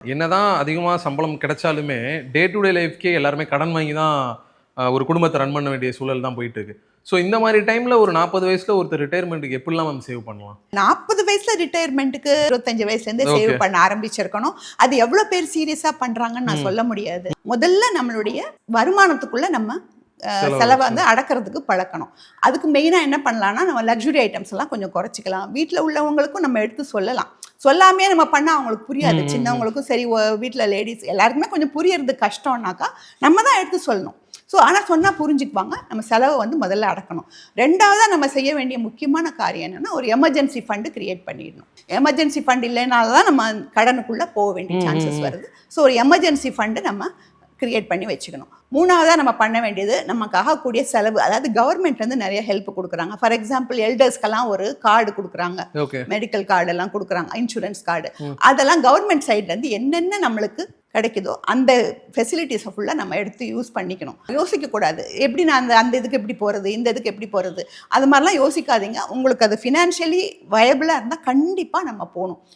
என்னதான் அதிகமாக சம்பளம் கிடைச்சாலுமே டே டு டே லைஃப்க்கே எல்லாருமே கடன் வாங்கி தான் ஒரு குடும்பத்தை ரன் பண்ண வேண்டிய சூழல் தான் போயிட்டு இருக்கு. ஸோ இந்த மாதிரி டைம்ல ஒரு நாற்பது வயசுல ஒருத்தர் ரிட்டையர்மெண்ட்டுக்கு எப்படிலாம் மேம் சேவ் பண்ணலாம்? நாற்பது வயசுல ரிட்டையர்மெண்ட்டுக்கு இருபத்தஞ்சு வயசுல இருந்தே சேவ். பண்ண ஆரம்பிச்சிருக்கணும். அது எவ்வளவு பேர் சீரியஸா பண்றாங்கன்னு நான் சொல்ல முடியாது. முதல்ல நம்மளுடைய வருமானத்துக்குள்ள நம்ம செலவை வந்து அடக்கிறதுக்கு பழக்கணும். அதுக்கு மெயினாக என்ன பண்ணலாம்னா நம்ம லக்ஸுரி ஐட்டம்ஸ் எல்லாம் கொஞ்சம் குறைச்சிக்கலாம். வீட்டில் உள்ளவங்களுக்கும் நம்ம எடுத்து சொல்லலாம். சொல்லாமே நம்ம பண்ணால் அவங்களுக்கு புரியாது. சின்னவங்களுக்கும் சரி வீட்டில் லேடிஸ் எல்லாருக்குமே கொஞ்சம் புரியறது கஷ்டம்னாக்கா நம்ம தான் எடுத்து சொல்லணும். ஸோ ஆனால் சொன்னால் புரிஞ்சுக்குவாங்க. நம்ம செலவை வந்து முதல்ல அடக்கணும். ரெண்டாவதாக நம்ம செய்ய வேண்டிய முக்கியமான காரியம் என்னன்னா ஒரு எமர்ஜென்சி ஃபண்டு கிரியேட் பண்ணிடணும். எமர்ஜென்சி ஃபண்ட் இல்லைனால தான் நம்ம கடனுக்குள்ளே போக வேண்டிய சான்சஸ். வருது. ஸோ ஒரு எமர்ஜென்சி ஃபண்டு நம்ம கிரியேட் பண்ணி வச்சுக்கணும். மூணாவதாக நம்ம பண்ண வேண்டியது நமக்கு ஆகக்கூடிய செலவு. அதாவது கவர்மெண்ட் வந்து நிறைய ஹெல்ப் கொடுக்குறாங்க. ஃபார் எக்ஸாம்பிள் எல்டர்ஸ்க்கெல்லாம் ஒரு கார்டு கொடுக்குறாங்க. மெடிக்கல் கார்டு எல்லாம் கொடுக்குறாங்க. இன்சூரன்ஸ் கார்டு ம். அதெல்லாம் கவர்மெண்ட் சைட்லேருந்து என்னென்ன நம்மளுக்கு கிடைக்குதோ அந்த ஃபெசிலிட்டிஸை ஃபுல்லாக நம்ம எடுத்து யூஸ் பண்ணிக்கணும். யோசிக்கக்கூடாது. எப்படி நான் அந்த அந்த இதுக்கு எப்படி போகிறது இந்த இதுக்கு எப்படி போகிறது அது மாதிரிலாம் யோசிக்காதீங்க. உங்களுக்கு அது ஃபினான்ஷியலி வயபிளாக இருந்தால் கண்டிப்பாக நம்ம போகணும்.